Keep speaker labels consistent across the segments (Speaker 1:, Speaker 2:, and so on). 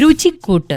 Speaker 1: രുചിക്കൂട്ട്.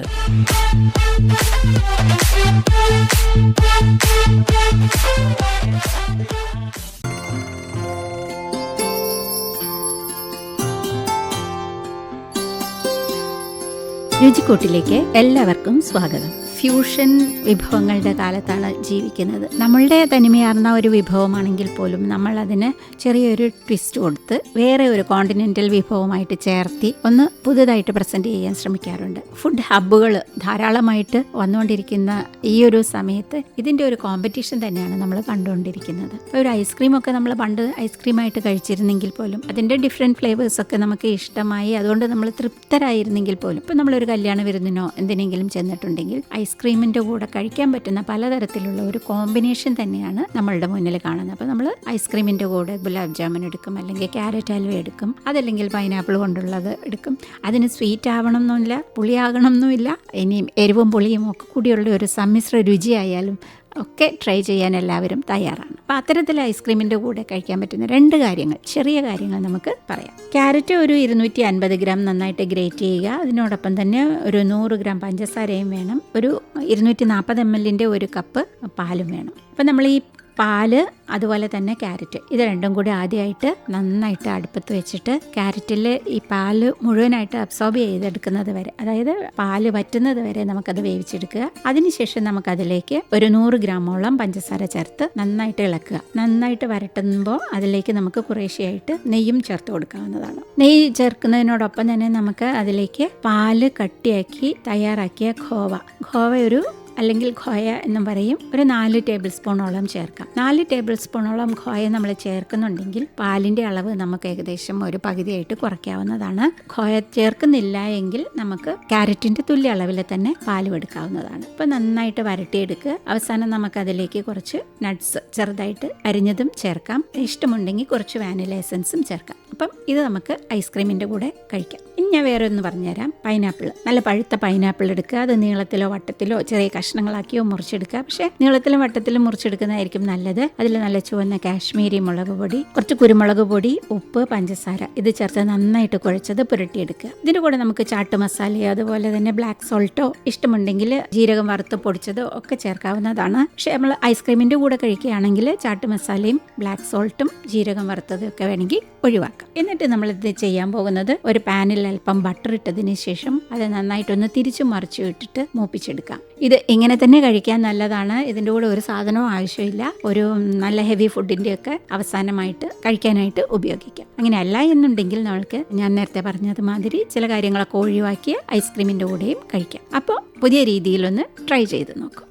Speaker 2: രുചിക്കൂട്ടിലേക്ക് എല്ലാവർക്കും സ്വാഗതം. ഫ്യൂഷൻ വിഭവങ്ങളുടെ കാലത്താണ് ജീവിക്കുന്നത്. നമ്മളുടെ തനിമയാർന്ന ഒരു വിഭവമാണെങ്കിൽ പോലും നമ്മൾ അതിന് ചെറിയൊരു ട്വിസ്റ്റ് കൊടുത്ത് വേറെ ഒരു കോണ്ടിനെന്റൽ വിഭവമായിട്ട് ചേർത്തി ഒന്ന് പുതുതായിട്ട് പ്രസന്റ് ചെയ്യാൻ ശ്രമിക്കാറുണ്ട്. ഫുഡ് ഹബ്ബുകൾ ധാരാളമായിട്ട് വന്നുകൊണ്ടിരിക്കുന്ന ഈ ഒരു സമയത്ത് ഇതിന്റെ ഒരു കോമ്പറ്റീഷൻ തന്നെയാണ് നമ്മൾ കണ്ടുകൊണ്ടിരിക്കുന്നത്. ഒരു ഐസ്ക്രീമൊക്കെ നമ്മൾ പണ്ട് ഐസ്ക്രീമായിട്ട് കഴിച്ചിരുന്നെങ്കിൽ പോലും അതിന്റെ ഡിഫറെന്റ് ഫ്ലേവേഴ്സൊക്കെ നമുക്ക് ഇഷ്ടമായി അതുകൊണ്ട് നമ്മൾ തൃപ്തരായിരുന്നെങ്കിൽ പോലും ഇപ്പം നമ്മളൊരു കല്യാണ വിരുന്നിനോ എന്തിനെങ്കിലും ചെന്നിട്ടുണ്ടെങ്കിൽ ഐസ്ക്രീമിന്റെ കൂടെ കഴിക്കാൻ പറ്റുന്ന പലതരത്തിലുള്ള ഒരു കോമ്പിനേഷൻ തന്നെയാണ് നമ്മളുടെ മുന്നിൽ കാണുന്നത്. അപ്പോൾ നമ്മൾ ഐസ്ക്രീമിന്റെ കൂടെ ഗുലാബ് ജാമുൻ എടുക്കും അല്ലെങ്കിൽ ക്യാരറ്റ് ഹൽവ എടുക്കും അതല്ലെങ്കിൽ പൈനാപ്പിൾ കൊണ്ടുള്ളത് എടുക്കും. അതിന് സ്വീറ്റ് ആവണം എന്നില്ല പുളിയാകണം എന്നുമില്ല ഇനിയും എരിവും പുളിയും ഒക്കെ കൂടിയുള്ള ഒരു സമ്മിശ്ര രുചിയായാലും ഒക്കെ ട്രൈ ചെയ്യാൻ എല്ലാവരും തയ്യാറാണ്. അപ്പോൾ അത്തരത്തിൽ ഐസ്ക്രീമിന്റെ കൂടെ കഴിക്കാൻ പറ്റുന്ന രണ്ട് കാര്യങ്ങൾ ചെറിയ കാര്യങ്ങൾ നമുക്ക് പറയാം. ക്യാരറ്റ് ഒരു ഇരുന്നൂറ്റി അൻപത് ഗ്രാം നന്നായിട്ട് ഗ്രേറ്റ് ചെയ്യുക. അതിനോടൊപ്പം തന്നെ ഒരു നൂറ് ഗ്രാം പഞ്ചസാരയും വേണം. ഒരു ഇരുന്നൂറ്റി നാൽപ്പത് എം എല്ലിന്റെ ഒരു കപ്പ് പാലും വേണം. അപ്പോൾ നമ്മൾ ഈ പാൽ അതുപോലെ തന്നെ ക്യാരറ്റ്. ഇത് രണ്ടും കൂടി ആദ്യമായിട്ട് നന്നായിട്ട് അടുപ്പത്ത് വെച്ചിട്ട് ക്യാരറ്റിൽ ഈ പാൽ മുഴുവനായിട്ട് അബ്സോർബ് ചെയ്തെടുക്കുന്നത് വരെ അതായത് പാൽ പറ്റുന്നത് വരെ നമുക്കത് വേവിച്ചെടുക്കുക. അതിനുശേഷം നമുക്കതിലേക്ക് ഒരു നൂറ് ഗ്രാമോളം പഞ്ചസാര ചേർത്ത് നന്നായിട്ട് ഇളക്കുക. നന്നായിട്ട് വരട്ടുമ്പോൾ അതിലേക്ക് നമുക്ക് കുറേശ്ശെയായിട്ട് നെയ്യും ചേർത്ത് കൊടുക്കാവുന്നതാണ്. നെയ്യ് ചേർക്കുന്നതിനോടൊപ്പം തന്നെ നമുക്ക് അതിലേക്ക് പാൽ കട്ടിയാക്കി തയ്യാറാക്കിയ ഖോവ. ഖോവ ഒരു അല്ലെങ്കിൽ ഖോയ എന്നും പറയും. ഒരു നാല് ടേബിൾ സ്പൂണോളം ചേർക്കാം. നാല് ടേബിൾ സ്പൂണോളം ഖോയ നമ്മൾ ചേർക്കുന്നുണ്ടെങ്കിൽ പാലിന്റെ അളവ് നമുക്ക് ഏകദേശം ഒരു പകുതിയായിട്ട് കുറയ്ക്കാവുന്നതാണ്. ഖോയ ചേർക്കുന്നില്ല എങ്കിൽ നമുക്ക് ക്യാരറ്റിന്റെ തുല്യ അളവിൽ തന്നെ പാലും എടുക്കാവുന്നതാണ്. അപ്പോൾ നന്നായിട്ട് വരട്ടിയെടുക്കുക. അവസാനം നമുക്ക് അതിലേക്ക് കുറച്ച് നട്ട്സ് ചെറുതായിട്ട് അരിഞ്ഞതും ചേർക്കാം. ഇഷ്ടമുണ്ടെങ്കിൽ കുറച്ച് വാനില എസൻസും ചേർക്കാം. അപ്പം ഇത് നമുക്ക് ഐസ്ക്രീമിന്റെ കൂടെ കഴിക്കാം. ഞാൻ വേറെ ഒന്ന് പറഞ്ഞുതരാം. പൈനാപ്പിൾ നല്ല പഴുത്ത പൈനാപ്പിൾ എടുക്കുക. അത് നീളത്തിലോ വട്ടത്തിലോ ചെറിയ കഷ്ണങ്ങളാക്കിയോ മുറിച്ചെടുക്കുക. പക്ഷേ നീളത്തിലും വട്ടത്തിലും മുറിച്ചെടുക്കുന്നതായിരിക്കും നല്ലത്. അതിൽ നല്ല ചുവന്ന കാശ്മീരി മുളക് പൊടി കുറച്ച് കുരുമുളക് പൊടി ഉപ്പ് പഞ്ചസാര. ഇത് ചേർത്ത് നന്നായിട്ട് കുഴച്ചത് പുരട്ടിയെടുക്കുക. ഇതിന്റെ കൂടെ നമുക്ക് ചാട്ട് മസാലയോ അതുപോലെ തന്നെ ബ്ലാക്ക് സോൾട്ടോ ഇഷ്ടമുണ്ടെങ്കിൽ ജീരകം വറുത്ത് പൊടിച്ചതോ ഒക്കെ ചേർക്കാവുന്നതാണ്. പക്ഷേ നമ്മൾ ഐസ്ക്രീമിന്റെ കൂടെ കഴിക്കുകയാണെങ്കിൽ ചാട്ട് മസാലയും ബ്ലാക്ക് സോൾട്ടും ജീരകം വറുത്തതും ഒക്കെ വേണമെങ്കിൽ ഒഴിവാക്കാം. എന്നിട്ട് നമ്മൾ ഇത് ചെയ്യാൻ പോകുന്നത് ഒരു പാനിൽ അല്പം ബട്ടർ ഇട്ടതിന് ശേഷം അത് നന്നായിട്ടൊന്ന് തിരിച്ചു മറിച്ചു ഇട്ടിട്ട് മൂപ്പിച്ചെടുക്കാം. ഇത് ഇങ്ങനെ തന്നെ കഴിക്കാൻ നല്ലതാണ് ഇതിന്റെ കൂടെ ഒരു സാധനവും ആവശ്യമില്ല. ഒരു നല്ല ഹെവി ഫുഡിന്റെ ഒക്കെ അവസാനമായിട്ട് കഴിക്കാനായിട്ട് ഉപയോഗിക്കാം. അങ്ങനെ അല്ല എന്നുണ്ടെങ്കിൽ നമ്മൾക്ക് ഞാൻ നേരത്തെ പറഞ്ഞതുമാതിരി ചില കാര്യങ്ങളൊക്കെ ഒഴിവാക്കിയ ഐസ്ക്രീമിന്റെ കൂടെയും കഴിക്കാം. അപ്പോൾ പുതിയ രീതിയിലൊന്ന് ട്രൈ ചെയ്ത് നോക്കും.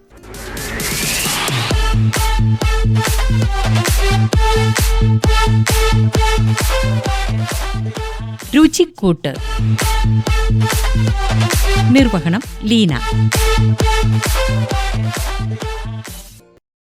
Speaker 1: രുചിക്കൂട്ട്. നിർവഹണം ലീന.